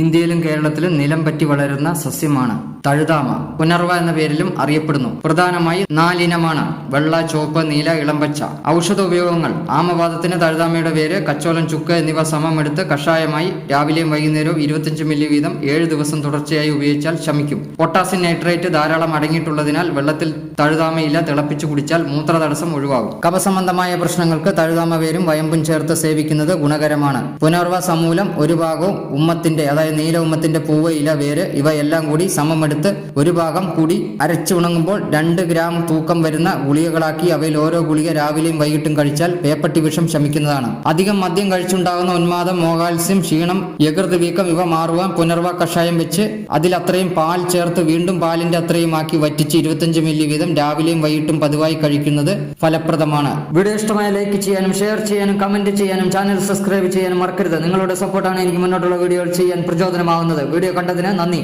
ഇന്ത്യയിലും കേരളത്തിലും നിലം പറ്റി വളരുന്ന സസ്യമാണ്. തഴുതാമ പുനർവ എന്ന പേരിലും അറിയപ്പെടുന്നു. പ്രധാനമായി നാലിനമാണ് വെള്ള ചുവപ്പ് നീല ഇളംപച്ച ഔഷധ ഉപയോഗങ്ങൾ ആമവാദത്തിന് തഴുതാമയുടെ വേര് കച്ചോലം ചുക്ക് എന്നിവ സമമെടുത്ത് കഷായമായി രാവിലെയും വൈകുന്നേരവും ഇരുപത്തിയഞ്ച് മില്ലി വീതം ഏഴ് ദിവസം തുടർച്ചയായി ഉപയോഗിച്ചാൽ ശമിക്കും. പൊട്ടാസ്യം നൈട്രേറ്റ് ധാരാളം അടങ്ങിയിട്ടുള്ളതിനാൽ വെള്ളത്തിൽ തഴുതാമയില തിളപ്പിച്ചു കുടിച്ചാൽ മൂത്ര തടസ്സം ഒഴിവാകും. കഫസംബന്ധമായ പ്രശ്നങ്ങൾക്ക് തഴുതാമ വേരും വയമ്പും ചേർത്ത് സേവിക്കുന്നത് ഗുണകരമാണ്. പുനർവ സമൂലം ഒരു ഭാഗവും ഉമ്മത്തിന്റെ അതായത് നീല ഉമ്മത്തിന്റെ പൂവ് ഇല വേര് ഇവയെല്ലാം കൂടി സമമെടുത്ത് ഒരു ഭാഗം കൂടി അരച്ചു ഉണങ്ങുമ്പോൾ രണ്ട് ഗ്രാം തൂക്കം വരുന്ന ഗുളികകളാക്കി അവയിൽ ഓരോ ഗുളിക രാവിലെയും വൈകിട്ടും കഴിച്ചാൽ പേപ്പട്ടി വിഷം ശമിക്കുന്നതാണ്. അധികം മദ്യം കഴിച്ചുണ്ടാകുന്ന ഉന്മാദം മോകാത്സ്യം ക്ഷീണം യകൃത് വീക്കം ഇവ മാറുവാൻ പുനർവ കഷായം വെച്ച് അതിൽ അത്രയും പാൽ ചേർത്ത് വീണ്ടും പാലിന്റെ അത്രയും ആക്കി വറ്റിച്ച് ഇരുപത്തിയഞ്ച് മില്ലി വീതം രാവിലെയും വൈകിട്ടും പതിവായി കഴിക്കുന്നത് ഫലപ്രദമാണ്. വീഡിയോ ഇഷ്ടമായ ലൈക്ക് ചെയ്യാനും ഷെയർ ചെയ്യാനും കമന്റ് ചെയ്യാനും ചാനൽ സബ്സ്ക്രൈബ് ചെയ്യാനും മറക്കരുത്. നിങ്ങളുടെ സപ്പോർട്ടാണ് എനിക്ക് മുന്നോട്ടുള്ള വീഡിയോകൾ ചെയ്യാൻ പ്രചോദനമാകുന്നത് വീഡിയോ കണ്ടതിന് നന്ദി.